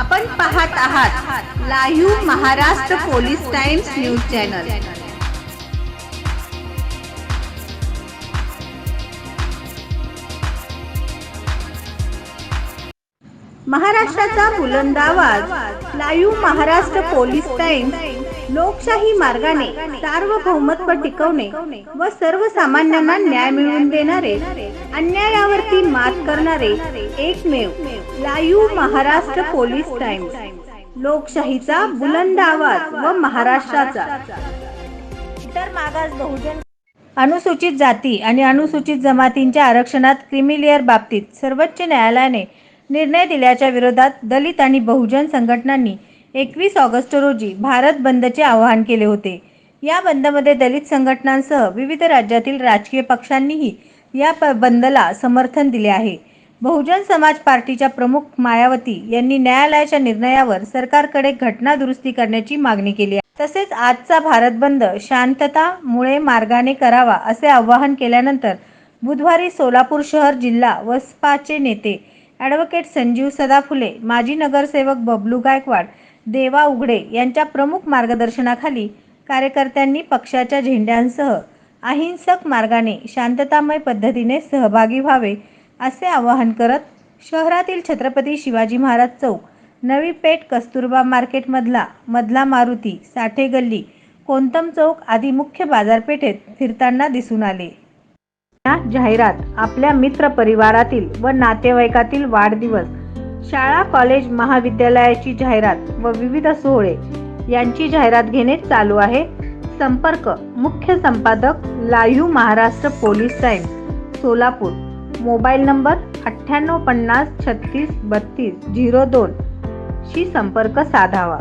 आपण पाहत आहात live Maharashtra police times news channel. महाराष्ट्राचा बुलंद आवाज लाईव्ह महाराष्ट्र पोलीस टाइम्स लोकशाही मार्गाने सार्वभौमत्व टिकवणे व सर्वसामान्यांना न्याय मिळवून देणारे अन्यायावरती मात करणारे एकमेव लाईव्ह महाराष्ट्र पोलीस टाइम्स. लोकशाहीचा बुलंद आवाज व महाराष्ट्राचा. इतर मागास बहुजन अनुसूचित जाती आणि अनुसूचित जमातींच्या आरक्षणात क्रिमिलेअर बाबतीत सर्वोच्च न्यायालयाने निर्णय दिल्याच्या विरोधात दलित आणि बहुजन संघटनांनी एकवीस ऑगस्ट रोजी भारत बंदचे आवाहन केले होते. या बंदमध्ये दलित संघटनांसह विविध राज्यातील राजकीय पक्षांनीही या प बंदला समर्थन दिले आहे. बहुजन समाज पार्टीच्या प्रमुख मायावती यांनी न्यायालयाच्या निर्णयावर सरकारकडे घटना दुरुस्ती करण्याची मागणी केली आहे. तसेच आजचा भारत बंद शांततामुळे मार्गाने करावा असे आवाहन केल्यानंतर बुधवारी सोलापूर शहर जिल्हा वसपाचे नेते ॲडव्होकेट संजीव सदाफुले माजी नगरसेवक बबलू गायकवाड देवा उघडे यांच्या प्रमुख मार्गदर्शनाखाली कार्यकर्त्यांनी पक्षाच्या झेंड्यांसह अहिंसक मार्गाने शांततामय पद्धतीने सहभागी व्हावे असे आवाहन करत शहरातील छत्रपती शिवाजी महाराज चौक नवी पेठ कस्तुरबा मार्केटमधला मधला मारुती साठे गल्ली कोंतम चौक आदी मुख्य बाजारपेठेत फिरताना दिसून आले. या जाहिरात आपल्या मित्र परिवारातील व नातेवाईकातील वाढदिवस शाळा कॉलेज महाविद्यालयाची जाहिरात व विविध सोहळे यांची जाहिरात घेणे चालू आहे. संपर्क मुख्य संपादक live Maharashtra police time Solapur. Mobile number अठ्ठ्याण्णव पन्नास छत्तीस बत्तीस झिरो दोन. शी संपर्क साधावा.